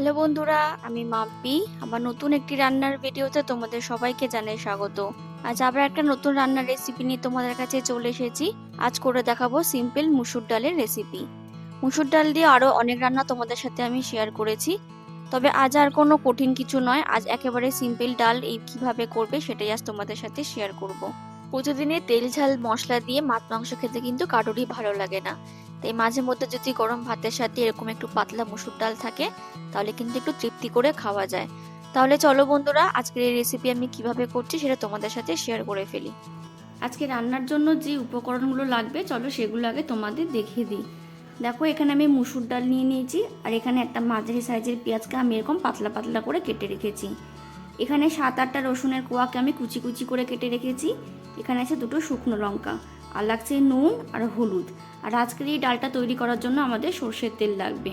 Hello বন্ধুরা, আমি মাম্পি আমার নতুন একটি রান্নার ভিডিওতে তোমাদের সবাইকে জানাই স্বাগত। আজ আবার একটা নতুন রান্নার রেসিপি নিয়ে তোমাদের কাছে চলে এসেছি। আজ করে দেখাবো সিম্পল মুসুর ডালের রেসিপি মুসুর ডাল দিয়ে আরও অনেক রান্না তোমাদের সাথে আমি শেয়ার করেছি। তবে আজ আর কোনো কঠিন কিছু নয়, আজ একেবারে সিম্পল ডাল এই কীভাবে করবে সেটাই আজ তোমাদের সাথে শেয়ার করব। প্রতিদিনে তেল ঝাল মশলা দিয়ে মাছ মাংস খেতে কিন্তু কারোরই ভালো লাগে না। তাই মাঝে মধ্যে যদি গরম ভাতের সাথে এরকম একটু পাতলা মুসুর ডাল থাকে, তাহলে কিন্তু একটু তৃপ্তি করে খাওয়া যায়। তাহলে চলো বন্ধুরা, আজকের এই রেসিপি আমি কীভাবে করছি সেটা তোমাদের সাথে শেয়ার করে ফেলি। আজকে রান্নার জন্য যে উপকরণগুলো লাগবে, চলো সেগুলো আগে তোমাদের দেখিয়ে দিই। দেখো, এখানে আমি মুসুর ডাল নিয়ে নিয়েছি, আর এখানে একটা মাঝারি সাইজের পেঁয়াজকে আমি এরকম পাতলা পাতলা করে কেটে রেখেছি। এখানে সাত আটটা রসুনের কোয়াকে আমি কুচি কুচি করে কেটে রেখেছি। এখানে আছে দুটো শুকনো লঙ্কা। আর লাগছে নুন আর হলুদ। আর আজকের এই ডালটা তৈরি করার জন্য আমাদের সর্ষের তেল লাগবে।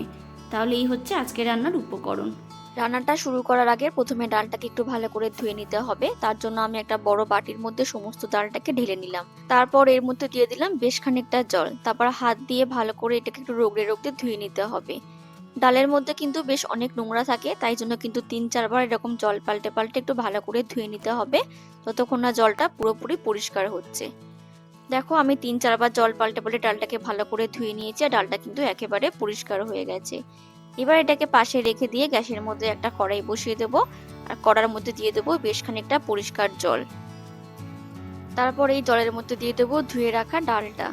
তাহলে এই হচ্ছে আজকে রান্নার উপকরণ। রান্নাটা শুরু করার আগে প্রথমে ডালটাকে একটু ভালো করে ধুয়ে নিতে হবে। তার জন্য আমি একটা বড় বাটির মধ্যে সমস্ত ডালটাকে ঢেলে নিলাম। তারপর এর মধ্যে দিয়ে দিলাম বেশ খানিকটা জল। তারপর হাত দিয়ে ভালো করে এটাকে একটু রোগড়ে রোগড়ে ধুয়ে নিতে হবে। ডালের মধ্যে কিন্তু বেশ অনেক নোংরা থাকে, তাই জন্য কিন্তু তিন চারবার এরকম জল পাল্টে পাল্টে একটু ভালো করে ধুয়ে নিতে হবে। ততক্ষণ না জলটা পুরোপুরি পরিষ্কার হচ্ছে। দেখো, আমি তিন চারবার জল পাল্টে পাল্টে ডালটাকে ভালো করে ধুয়ে নিয়েছি আর ডালটা কিন্তু একেবারে পরিষ্কার হয়ে গেছে। এবার এটাকে পাশে রেখে দিয়ে গ্যাসের মধ্যে একটা কড়াই বসিয়ে দেবো আর কড়ার মধ্যে দিয়ে দেবো বেশ খানিকটা পরিষ্কার জল। তারপর এই জলের মধ্যে দিয়ে দেবো ধুয়ে রাখা ডালটা।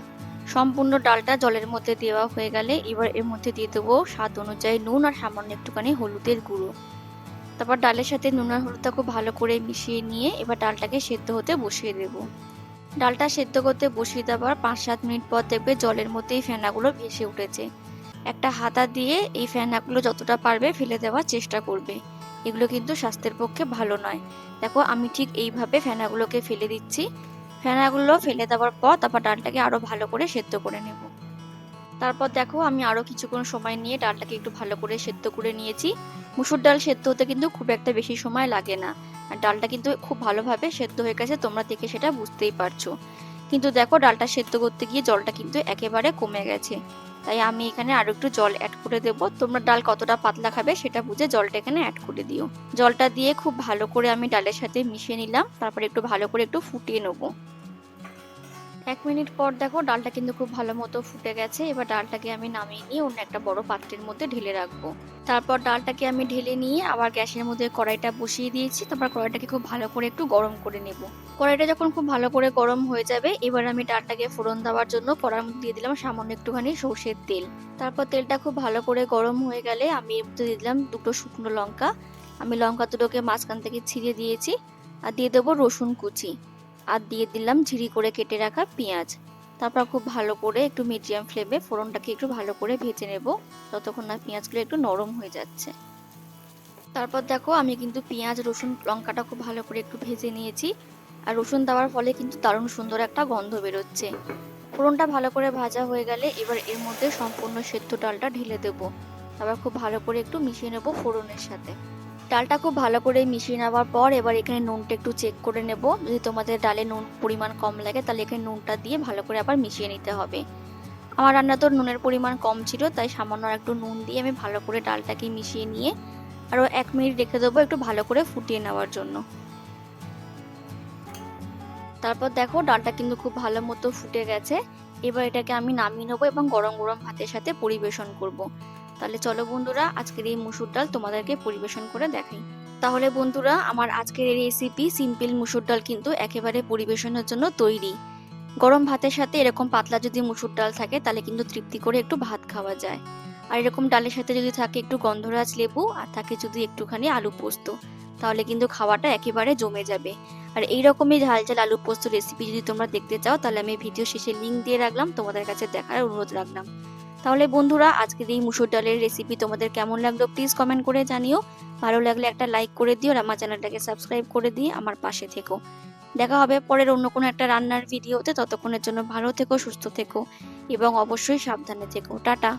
সম্পূর্ণ ডালটা জলের মধ্যে দেওয়া হয়ে গেলে এবার এর মধ্যে দিয়ে দেবো স্বাদ অনুযায়ী নুন আর সামান্য একটুখানি হলুদের গুঁড়ো। তারপর ডালের সাথে নুন আর হলুদটা খুব ভালো করে মিশিয়ে নিয়ে এবার ডালটাকে সেদ্ধ হতে বসিয়ে দেবো। ডালটা সেদ্ধ করতে বসিয়ে দেওয়ার পাঁচ সাত মিনিট পর দেখবে জলের মধ্যে এই ফেনাগুলো ভেসে উঠেছে। একটা হাতা দিয়ে এই ফেনাগুলো যতটা পারবে ফেলে দেওয়ার চেষ্টা করবে। এগুলো কিন্তু স্বাস্থ্যের পক্ষে ভালো নয়। দেখো, আমি ঠিক এইভাবে ফেনাগুলোকে ফেলে দিচ্ছি। ফেনাগুলো ফেলে দেওয়ার পর তারপর ডালটাকে আরও ভালো করে সেদ্ধ করে নেব। তারপর দেখো আমি আরও কিছুক্ষণ সময় নিয়ে ডালটাকে একটু ভালো করে সেদ্ধ করে নিয়েছি। মুসুর ডাল সেদ্ধ হতে কিন্তু খুব একটা বেশি সময় লাগে না। আর ডালটা কিন্তু খুব ভালোভাবে সেদ্ধ হয়ে গেছে, তোমরা দেখে সেটা বুঝতেই পারছ। কিন্তু দেখো ডালটা সেদ্ধ করতে গিয়ে জলটা কিন্তু একেবারে কমে গেছে। তাই আমি এখানে আরও একটু জল অ্যাড করে দেব। তোমরা ডাল কতটা পাতলা খাবে সেটা বুঝে জলটা এখানে অ্যাড করে দিও। জলটা দিয়ে খুব ভালো করে আমি ডালের সাথে মিশিয়ে নিলাম। তারপরে একটু ভালো করে একটু ফুটিয়ে নেব। এক মিনিট পর দেখো ডালটা কিন্তু খুব ভালো মতো ফুটে গেছে। এবার ডালটাকে আমি নামিয়ে নিয়ে অন্য একটা বড় পাত্রের মধ্যে ঢেলে রাখব। তারপর ডালটাকে আমি ঢেলে নিয়ে আবার গ্যাসের মধ্যে কড়াইটা বসিয়ে দিয়েছি। তারপর কড়াইটাকে খুব ভালো করে একটু গরম করে নেব। কড়াইটা যখন খুব ভালো করে গরম হয়ে যাবে, এবার আমি ডালটাকে ফোড়ন দেওয়ার জন্য কড়ার মধ্যে দিয়ে দিলাম সামান্য একটুখানি সর্ষের তেল। তারপর তেলটা খুব ভালো করে গরম হয়ে গেলে আমি এর মধ্যে দিয়ে দিলাম দুটো শুকনো লঙ্কা। আমি লঙ্কা দুটোকে মাঝখান থেকে ছিঁড়ে দিয়েছি। আর দিয়ে দেবো রসুন কুচি। আর দিয়ে দিলাম ঝিরি করে কেটে রাখা পেঁয়াজ। তারপর খুব ভালো করে একটু মিডিয়াম ফ্লেমে ফোড়নটাকে একটু ভালো করে ভেজে নেব, ততক্ষণ না পেঁয়াজগুলো একটু নরম হয়ে যাচ্ছে। তারপর দেখো আমি কিন্তু পেঁয়াজ, রসুন, লঙ্কাটা খুব ভালো করে একটু ভেজে নিয়েছি। আর রসুন দেওয়ার ফলে কিন্তু দারুণ সুন্দর একটা গন্ধ বেরোচ্ছে। ফোড়নটা ভালো করে ভাজা হয়ে গেলে এবার এর মধ্যে সম্পূর্ণ সেদ্ধ ডালটা ঢেলে দেবো। তারপর খুব ভালো করে একটু মিশিয়ে নেব ফোড়নের সাথে। ডালটা খুব ভালো করে মিশিয়ে নেওয়ার পর এবার এখানে নুনটা একটু চেক করে নেব। যদি তোমাদের ডালে নুন পরিমাণ কম লাগে, তাহলে এখানে নুনটা দিয়ে ভালো করে আবার মিশিয়ে নিতে হবে। আমার রান্না তো নুনের পরিমাণ কম ছিল, তাই সামান্য একটু নুন দিয়ে আমি ভালো করে ডালটাকে মিশিয়ে নিয়ে আরও এক মিনিট রেখে দেবো একটু ভালো করে ফুটিয়ে নেওয়ার জন্য। তারপর দেখো ডালটা কিন্তু খুব ভালো মতো ফুটে গেছে। এবার এটাকে আমি নামিয়ে নেব এবং গরম গরম ভাতের সাথে পরিবেশন করব। তাহলে চলো বন্ধুরা, আজকের এই মুসুর ডাল তোমাদেরকে পরিবেশন করে দেখাই। তাহলে বন্ধুরা, আমার আজকের এই রেসিপি সিম্পল মুসুর ডাল কিন্তু একেবারে পরিবেশনের জন্য তৈরি। গরম ভাতের সাথে এরকম পাতলা যদি মুসুর ডাল থাকে, তাহলে কিন্তু তৃপ্তি করে একটু ভাত খাওয়া যায়। আর এরকম ডালের সাথে যদি থাকে একটু গন্ধরাজ লেবু, আর থাকে যদি একটুখানি আলু পোস্ত, তাহলে কিন্তু খাওয়াটা একেবারে জমে যাবে। আর এই রকমই ঝাল ঝাল আলু পোস্ত রেসিপি যদি তোমরা দেখতে চাও, তাহলে আমি ভিডিও শেষে লিঙ্ক দিয়ে রাখলাম, তোমাদের কাছে দেখার অনুরোধ রাখলাম। তাহলে বন্ধুরা, আজকের এই মুসুর ডালের রেসিপি তোমাদের কেমন লাগল প্লিজ কমেন্ট করে জানিও। ভালো লাগলে একটা লাইক করে দিও আর আমার চ্যানেলটাকে সাবস্ক্রাইব করে দিয়ে আমার পাশে থেকো। দেখা হবে পরের অন্য কোনো একটা রান্নার ভিডিওতে ততক্ষণের জন্য ভালো থেকো, সুস্থ থেকো এবং অবশ্যই সাবধানে থেকো। টাটা।